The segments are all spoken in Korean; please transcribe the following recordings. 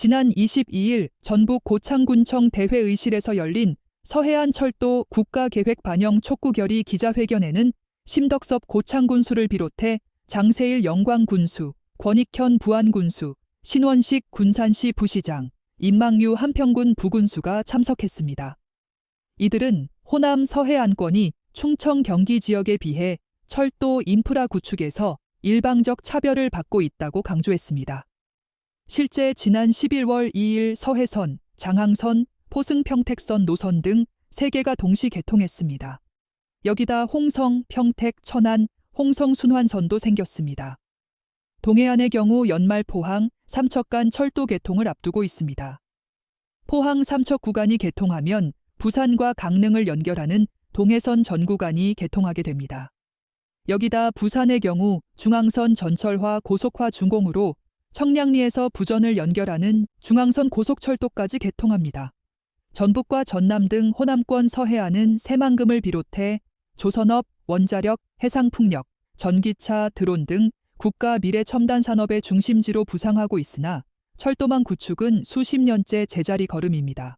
지난 22일 전북 고창군청 대회의실에서 열린 서해안 철도 국가계획 반영 촉구 결의 기자회견에는 심덕섭 고창군수를 비롯해 장세일 영광군수, 권익현 부안군수, 신원식 군산시 부시장, 임망유 한평군 부군수가 참석했습니다. 이들은 호남 서해안권이 충청 경기 지역에 비해 철도 인프라 구축에서 일방적 차별을 받고 있다고 강조했습니다. 실제 지난 11월 2일 서해선, 장항선, 포승평택선 노선 등 3개가 동시 개통했습니다. 여기다 홍성, 평택, 천안, 홍성 순환선도 생겼습니다. 동해안의 경우 연말 포항, 삼척 간 철도 개통을 앞두고 있습니다. 포항 삼척 구간이 개통하면 부산과 강릉을 연결하는 동해선 전 구간이 개통하게 됩니다. 여기다 부산의 경우 중앙선 전철화 고속화 준공으로 청량리에서 부전을 연결하는 중앙선 고속철도까지 개통합니다. 전북과 전남 등 호남권 서해안은 새만금을 비롯해 조선업, 원자력, 해상풍력, 전기차, 드론 등 국가 미래 첨단 산업의 중심지로 부상하고 있으나 철도망 구축은 수십 년째 제자리 걸음입니다.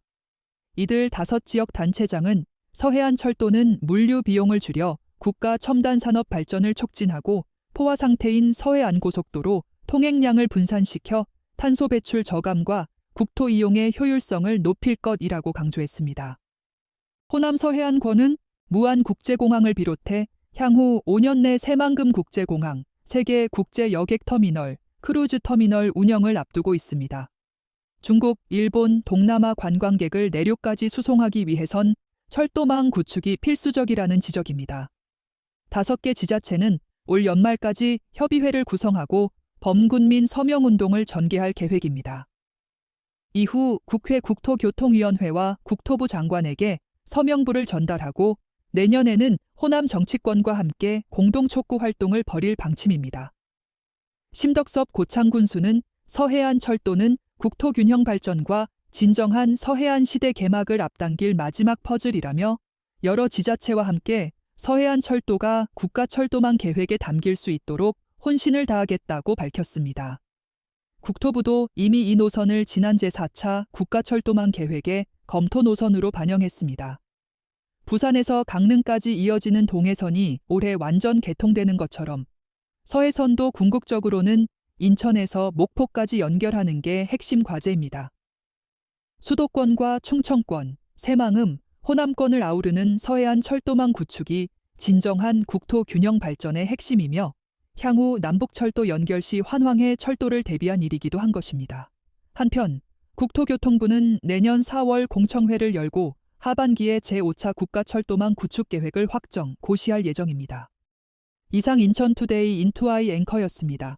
이들 다섯 지역 단체장은 서해안 철도는 물류 비용을 줄여 국가 첨단 산업 발전을 촉진하고 포화 상태인 서해안 고속도로 통행량을 분산시켜 탄소 배출 저감과 국토 이용의 효율성을 높일 것이라고 강조했습니다. 호남 서해안권은 무안 국제공항을 비롯해 향후 5년 내 새만금 국제공항, 세계 국제 여객 터미널, 크루즈 터미널 운영을 앞두고 있습니다. 중국, 일본, 동남아 관광객을 내륙까지 수송하기 위해선 철도망 구축이 필수적이라는 지적입니다. 다섯 개 지자체는 올 연말까지 협의회를 구성하고 범군민 서명운동을 전개할 계획입니다. 이후 국회 국토교통위원회와 국토부 장관에게 서명부를 전달하고 내년에는 호남 정치권과 함께 공동 촉구 활동을 벌일 방침입니다. 심덕섭 고창군수는 서해안 철도는 국토균형 발전과 진정한 서해안 시대 개막을 앞당길 마지막 퍼즐이라며 여러 지자체와 함께 서해안 철도가 국가 철도망 계획에 담길 수 있도록 혼신을 다하겠다고 밝혔습니다. 국토부도 이미 이 노선을 지난 제4차 국가철도망 계획에 검토 노선으로 반영했습니다. 부산에서 강릉까지 이어지는 동해선이 올해 완전 개통되는 것처럼 서해선도 궁극적으로는 인천에서 목포까지 연결하는 게 핵심 과제입니다. 수도권과 충청권, 새망음, 호남권을 아우르는 서해안 철도망 구축이 진정한 국토 균형 발전의 핵심이며 향후 남북철도 연결 시 환황의 철도를 대비한 일이기도 한 것입니다. 한편 국토교통부는 내년 4월 공청회를 열고 하반기에 제5차 국가철도망 구축 계획을 확정, 고시할 예정입니다. 이상 인천투데이 인투아이 앵커였습니다.